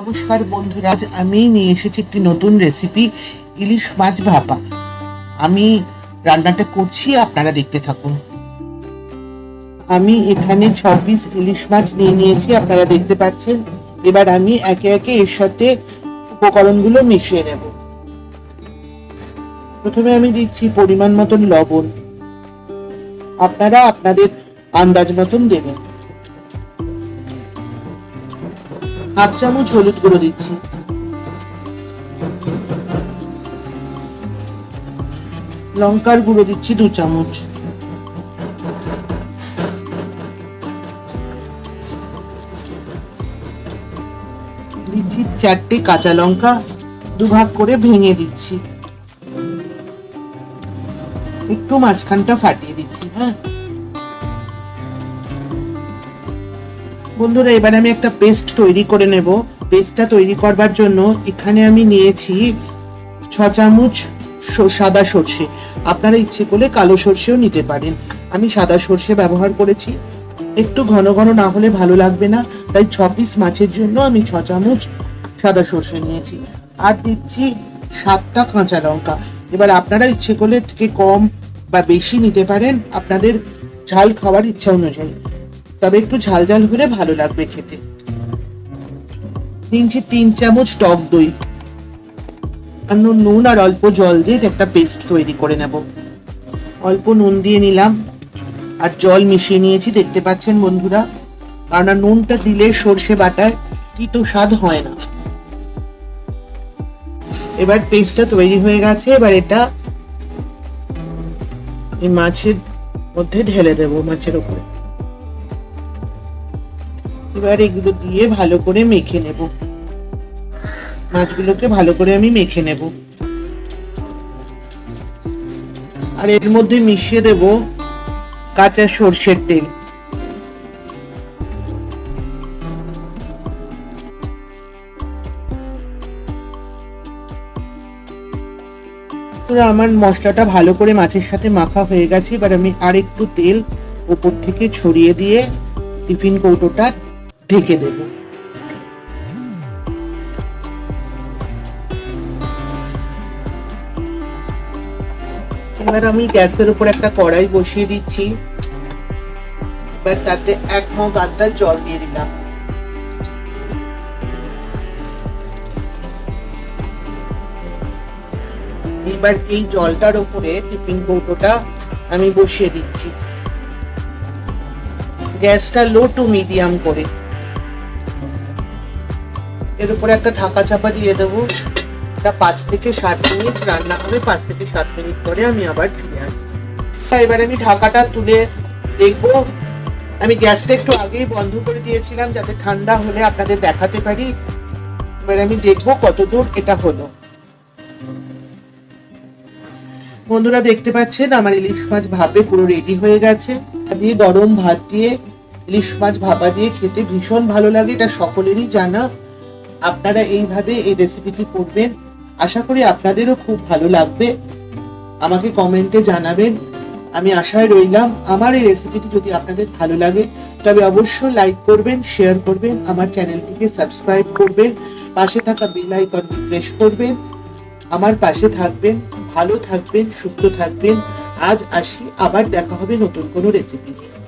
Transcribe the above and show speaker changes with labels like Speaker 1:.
Speaker 1: নমস্কার বন্ধুরা, আজ আমি নিয়ে এসেছি একটি নতুন রেসিপি ইলিশ মাছ ভাপা। আমি রান্নাটা করছি, আপনারা দেখতে থাকুন। আমি এখানে ছ পিস ইলিশ মাছ নিয়ে নিয়েছি, আপনারা দেখতে পাচ্ছেন। এবার আমি একে একে এর সাথে উপকরণগুলো মিশিয়ে নেব। প্রথমে আমি দিচ্ছি পরিমাণ মতন লবণ। আপনারা আপনাদের আন্দাজ মতন দেবেন। হাফ চামচ হলুদ গুঁড়ো দিচ্ছি। লঙ্কার গুঁড়ো দিচ্ছি দু চামচ। দিচ্ছি চারটে কাঁচা লঙ্কা, দুভাগ করে ভেঙে দিচ্ছি। একটু মাঝখানটা ফাটিয়ে দিচ্ছি হ্যাঁ? বন্ধুরা, এবার আমি একটা পেস্ট তৈরি করে নেব। পেস্টটা তৈরি করবার জন্য এখানে আমি নিয়েছি ছ চামচ সাদা সর্ষে। আপনারা ইচ্ছে করলে কালো সর্ষেও নিতে পারেন। আমি সাদা সর্ষে ব্যবহার করেছি। একটু ঘন ঘন না হলে ভালো লাগবে না। তাই ছ পিস মাছের জন্য আমি ছ চামচ সাদা সর্ষে নিয়েছি। আর দিচ্ছি সাতটা কাঁচা লঙ্কা। এবার আপনারা ইচ্ছে করলে থেকে কম বা বেশি নিতে পারেন। আপনাদের ঝাল খাওয়ার ইচ্ছা অনুযায়ী। তবে একটু ঝাল ঝাল হলে ভালো লাগবে খেতে। দিনছি তিন চামচ টক দই। আর নুন আর অল্প জল দিয়ে একটা পেস্ট তৈরি করে নেব। অল্প নুন দিয়ে নিলাম। আর জল মিশিয়ে নিয়েছি, দেখতে পাচ্ছেন বন্ধুরা? কারণ নুনটা দিলে সর্ষে বাটায় তিতো স্বাদ হয় না। এবার পেস্টটা তৈরি হয়ে গেছে, এবার এটা এই মাছের মধ্যে ঢেলে দেবো, মাছের উপরে এবার এগুলো দিয়ে ভালো করে মেখে নেব। মাছগুলোকে ভালো করে আমি মেখে নেব। আর এর মধ্যে মিশিয়ে দেব কাঁচা সর্ষের তেল। আমার মশলাটা ভালো করে মাছের সাথে মাখা হয়ে গেছে। এবার আমি আর একটু তেল উপর থেকে ছড়িয়ে দিয়ে টিফিন কৌটোটা ঢেকে দেব। এবার আমি গ্যাসের উপর একটা কড়াই বসিয়ে দিচ্ছি। এবার তাতে এক মগ আদার জল দিয়ে দিলাম। এবার এই জলটার উপরে টিফিন কৌটোটা আমি বসিয়ে দিচ্ছি। গ্যাসটা লো টু মিডিয়াম করে। এর উপরে একটা ঢাকা চাপা দিয়ে দেবো। এটা পাঁচ থেকে সাত মিনিট, রান্না হবে পাঁচ থেকে সাত মিনিট পরে আমি আবার ফিরে আসছি। এবার আমি ঢাকাটা তুলে দেখব। আমি গ্যাসটা একটু আগেই বন্ধ করে দিয়েছিলাম যাতে ঠান্ডা হলে আপনাদের দেখাতে পারি। এবার আমি দেখব কতদূর এটা হলো। বন্ধুরা, দেখতে পাচ্ছেন আমার ইলিশ মাছ ভাপে পুরো রেডি হয়ে গেছে। দিয়ে গরম ভাত দিয়ে ইলিশ মাছ ভাপা দিয়ে খেতে ভীষণ ভালো লাগে, এটা সকলেরই জানা। আপনারা এইভাবে এই রেসিপিটি করবেন, আশা করি আপনাদেরও খুব ভালো লাগবে। আমাকে কমেন্টে জানাবেন। আমি আশায় রইলাম, আমার এই রেসিপিটি যদি আপনাদের ভালো লাগে, তবে অবশ্যই লাইক করবেন শেয়ার করবেন, আমার চ্যানেলটিকে সাবস্ক্রাইব করবেন, পাশে থাকা বেল আইকন প্রেস করবেন, আমার পাশে থাকবেন, ভালো থাকবেন, সুস্থ থাকবেন। আজ আসি, আবার দেখা হবে নতুন কোনো রেসিপি নিয়ে।